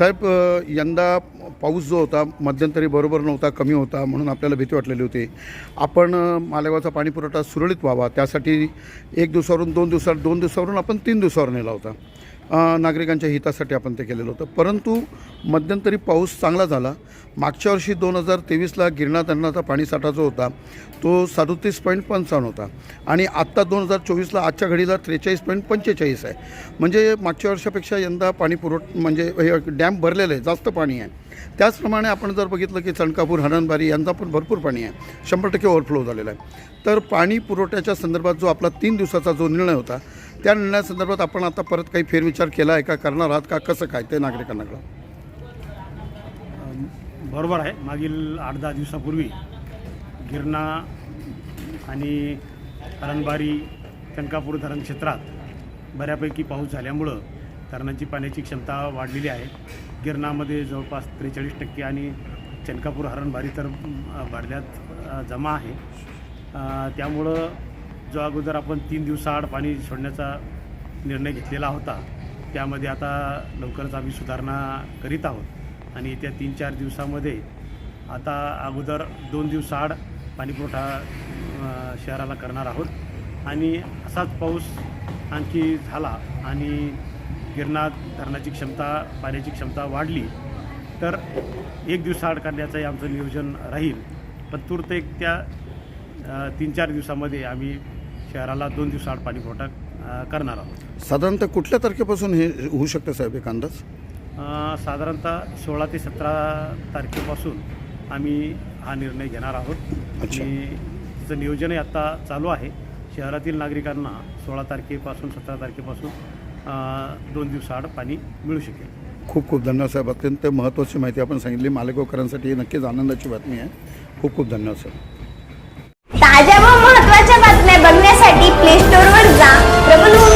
साहेब यंदा पाऊस जो होता मध्यंतरी बरोबर नव्हता कमी होता म्हणून आपल्याला भीती वाटलेली होती. आपण मालेगावचा पाणीपुरवठा सुरळीत व्हावा त्यासाठी एक दिवसावरून दोन दिवसावर दोन दिवसावरून आपण तीन दिवसावर नेला होता. नागरिकांच्या हितासाठी आपण ते केलेलं होतं. परंतु मध्यंतरी पाऊस चांगला झाला. मागच्या वर्षी दोन हजार तेवीसला गिरणा धरणाचा पाणीसाठा जो होता तो सदोतीस पॉईंट पंचावन्न होता. आणि आत्ता दोन हजार चोवीसला आजच्या घडीला त्रेचाळीस पॉईंट पंचेचाळीस आहे. म्हणजे मागच्या वर्षापेक्षा यंदा पाणी पुरवठ म्हणजे हे डॅम भरलेलं आहे जास्त पाणी आहे. त्याचप्रमाणे आपण जर बघितलं की चणकापूर हरणबारी यांचा पण भरपूर पाणी आहे. शंभर टक्के ओव्हरफ्लो झालेला आहे. तर पाणी पुरवठ्याच्या संदर्भात जो आपला तीन दिवसाचा जो निर्णय होता त्या निर्णयासंदर्भात आपण आता परत काही फेरविचार केला आहे का? करणार आहात का? कसं काय ते नागरिकांना बरोबर आहे. मागील आठ दहा दिवसापूर्वी गिरणा आणि हरणबारी कणकापूर धरण क्षेत्रात बऱ्यापैकी पाऊस झाल्यामुळं धरणाची पाण्याची क्षमता वाढलेली आहे. गिरणामध्ये जवळपास त्रेचाळीस टक्के आणि चनकापूर हरणबारी तर भरल्यात जमा आहे. त्यामुळं जो अगोदर आपण तीन दिवसाआड पाणी सोडण्याचा निर्णय घेतलेला होता त्यामध्ये आता लवकरच आम्ही सुधारणा करीत आहोत. आणि येत्या तीन चार दिवसामध्ये आता अगोदर दोन दिवसाआड पाणीपुरवठा शहराला करणार आहोत. आणि असाच पाऊस आणखी झाला आणि गिरणा धरणाची क्षमता पाण्याची क्षमता वाढली तर एक दिवसाआड करण्याचंही आमचं नियोजन राहील. पण तूर्त एक त्या तीन चार दिवसामध्ये आम्ही शहराला दोन दिवसाआड पाणीपुरवठा अ, करणार आहोत. साधारणतः कुठल्या तारखेपासून हे होऊ शकतं साहेब एक अंदाज? अ, साधारणतः सोळा ते सतरा तारखेपासून आम्ही हा निर्णय घेणार आहोत. अच्छा. आणि त्याचं नियोजनही आत्ता चालू आहे शहरातील नागरिकांना सोळा तारखेपासून सतरा तारखेपासून अ, दोन दिवसाआड पाणी मिळू शकेल. खूप खूप धन्यवाद साहेब. अत्यंत महत्त्वाची माहिती आपण सांगितली. मालेगावकरांसाठी ही नक्कीच आनंदाची बातमी आहे. खूप खूप धन्यवाद साहेब. प्ले स्टोर वर जा. प्रबलभूमी